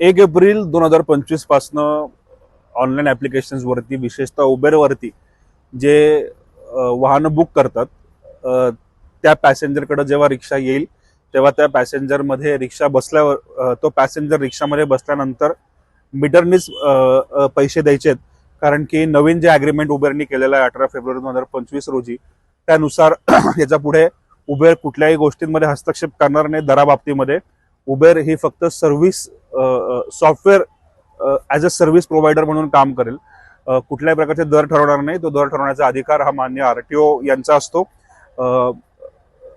एक एप्रिल दोन हजार पंचवीस पासनं ऑनलाईन ॲप्लिकेशन्सवरती विशेषतः उबेरवरती जे वाहनं बुक करतात त्या पॅसेंजरकडं जेव्हा रिक्षा येईल तेव्हा त्या पॅसेंजरमध्ये रिक्षा बसल्यावर तो पॅसेंजर रिक्षामध्ये बसल्यानंतर मीटरनीच पैसे द्यायचे आहेत. कारण की नवीन जे अग्रीमेंट उबेरनी केलेलं आहे अठरा फेब्रुवारी दोन हजार पंचवीस रोजी त्यानुसार याच्यापुढे उबेर कुठल्याही गोष्टींमध्ये हस्तक्षेप करणार नाही दराबाबतीमध्ये. उबेर ही फक्त service software as a service provider म्हणून काम करेल. कुठल्याही प्रकारचे दर ठरवणार नाही. तो दर ठरवण्याचा अधिकार हा मान्य आरटीओ यांचा असतो.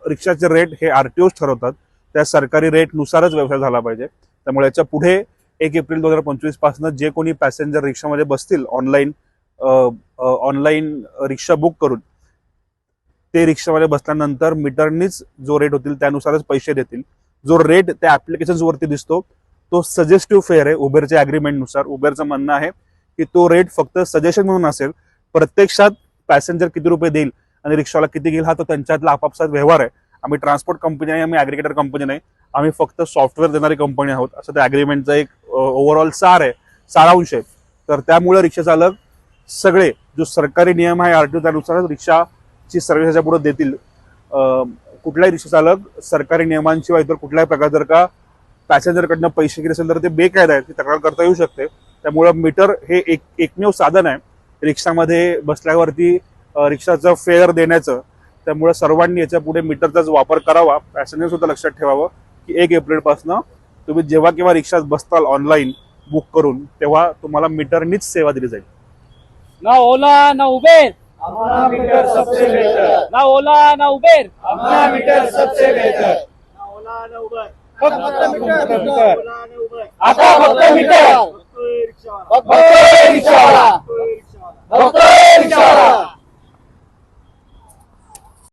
रिक्षाचे रेट हे आरटीओच ठरवतात. त्या सरकारी रेटनुसारच व्यवसाय झाला पाहिजे. त्यामुळे याच्यापुढे एक एप्रिल दोन हजार पंचवीसपासून जे कोणी पॅसेंजर रिक्षामध्ये बसतील ऑनलाईन ऑनलाईन रिक्षा बुक करून ते रिक्षामध्ये बसल्यानंतर मीटरनीच जो रेट होतील त्यानुसारच पैसे देतील. जो रेट त्या ॲप्लिकेशन्सवरती वरती दिसतो तो सजेस्टिव्ह फेअर आहे उबेरच्या अग्रीमेंटनुसार उबेरचं म्हणणं आहे की तो रेट फक्त सजेशन म्हणून असेल. प्रत्यक्षात पॅसेंजर किती रुपये देईल आणि रिक्षावाला किती घेईल हा तो त्यांच्यातला आपापसात व्यवहार आहे. आम्ही ट्रान्सपोर्ट कंपनी आहे आम्ही ॲग्रिगेटर कंपनी नाही. आम्ही फक्त सॉफ्टवेअर देणारी कंपनी आहोत. असं त्या अग्रीमेंटचा एक ओव्हरऑल सार आहे सारांश आहे. तर त्यामुळे रिक्षाचालक सगळे जो सरकारी नियम आहे आरटीओ त्यानुसारच रिक्षाची सर्व्हिस ह्याच्या पुढे देतील. कुठलाही रिक्षा चालक सरकारी नियमांशिवाय इतर कुठल्याही प्रकार जर का पॅसेंजरकडनं पैसे घेत असेल तर ते बेकायदा आहे ती तक्रार करता येऊ शकते. त्यामुळं मीटर हे एक एकमेव साधन आहे. रिक्षामध्ये बसल्यावरती रिक्षाचं फेअर देण्याचं त्यामुळे सर्वांनी याच्यापुढे मीटरचाच वापर करावा. पॅसेंजर सुद्धा लक्षात ठेवावं की एक एप्रिलपासून तुम्ही जेव्हा केव्हा रिक्षात बसताल ऑनलाईन बुक करून तेव्हा तुम्हाला मीटरनीच सेवा दिली जाईल. ना ओला ना उबेर. मीटर सबसे बेहतर. ना ओला ना उबेर. मीटर सबसे बेहतर. फक्त मीटर आता फक्त मीटर. फक्त रिक्षावाला